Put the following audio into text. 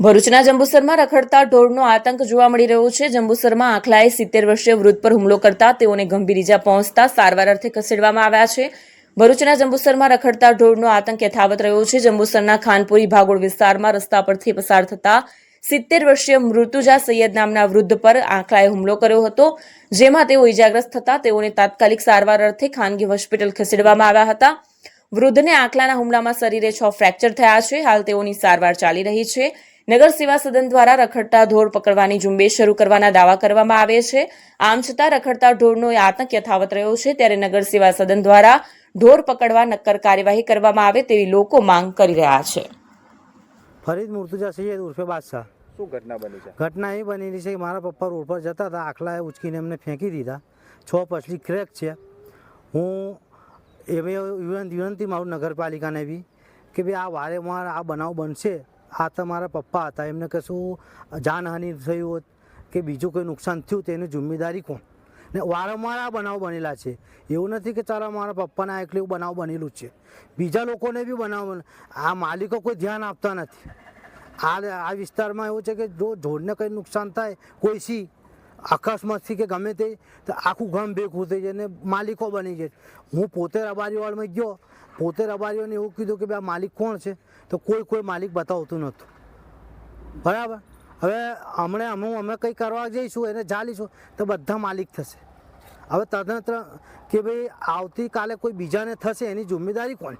ભરૂચના જંબુસરમાં રખડતા ઢોરનો આતંક જોવા મળી રહ્યો છે. જંબુસરમાં આખલાએ સિત્તેર વર્ષીય વૃદ્ધ પર હુમલો કરતા તેઓને ગંભીર ઇજા પહોંચતા સારવાર અર્થે ખસેડવામાં આવ્યા છે. ભરૂચના જંબુસરમાં રખડતા ઢોરનો આતંક યથાવત રહ્યો છે. જંબુસરના ખાનપુરી ભાગોળ વિસ્તારમાં રસ્તા પરથી પસાર થતા સિત્તેર વર્ષીય મૃતુજા સૈયદ નામના વૃદ્ધ પર આંખલાએ હુમલો કર્યો હતો, જેમાં તેઓ ઇજાગ્રસ્ત થતા તેઓને તાત્કાલિક સારવાર અર્થે ખાનગી હોસ્પિટલ ખસેડવામાં આવ્યા હતા. વૃદ્ધને આંકલાના હુમલામાં શરીરે છ ફ્રેક્ચર થયા છે. હાલ તેઓની સારવાર ચાલી રહી છે. નગર સેવા સદન દ્વારા રખડતા ઢોર પકડવાની ઝુંબેશ શરૂ કરવાના દાવા કરવામાં આવે છે. આમ છતાં રખડતા ઢોરનો આતંક યથાવત રહ્યો છે. ત્યારે નગર સેવા સદન દ્વારા ઢોર પકડવા નક્કર કાર્યવાહી કરવામાં આવે તેવી લોકો માંગ કરી રહ્યા છે. ફરીદ મુર્તુજા સૈયદ ઉર્ફે બાદશાહ. શું ઘટના બની છે? ઘટના એ બનેલી છે કે મારા પપ્પા રોડ પર જતા હતા. આખલાએ ઉચકીને એમને ફેંકી દીધા. છ પછલી ક્રેક છે. હું એવી વિનંતી મારું નગરપાલિકાને બી કે ભાઈ આ વારેવાર આ બનાવ બનશે. આ તો મારા પપ્પા હતા. એમને કશું જાનહાનિ થયું હોત કે બીજું કોઈ નુકસાન થયું તેની જિમ્મેદારી કોણ? ને વારંવાર આ બનાવ બનેલા છે. એવું નથી કે ચાલો મારા પપ્પાના એકલું એવું બનાવ બનેલું છે. બીજા લોકોને બી બનાવ બને- આ માલિકો કોઈ ધ્યાન આપતા નથી. આ આ વિસ્તારમાં એવું છે કે જો ઢોરને કંઈ નુકસાન થાય, કોઈ સી અકસ્માતથી કે ગમે તે આખું ગામ ભેગું થઈ જાય ને માલિકો બની જાય હું પોતે રબારીવાળમાં ગયો, પોતે રબારીઓને એવું કીધું કે ભાઈ આ માલિક કોણ છે? તો કોઈ કોઈ માલિક બતાવતું નહોતું. બરાબર? હવે હમણાં અમે અમે કંઈ કરવા જઈશું, એને ચાલીશું તો બધા માલિક થશે. હવે તદનંતર કે ભાઈ આવતીકાલે કોઈ બીજાને થશે, એની જિમ્મેદારી કોણ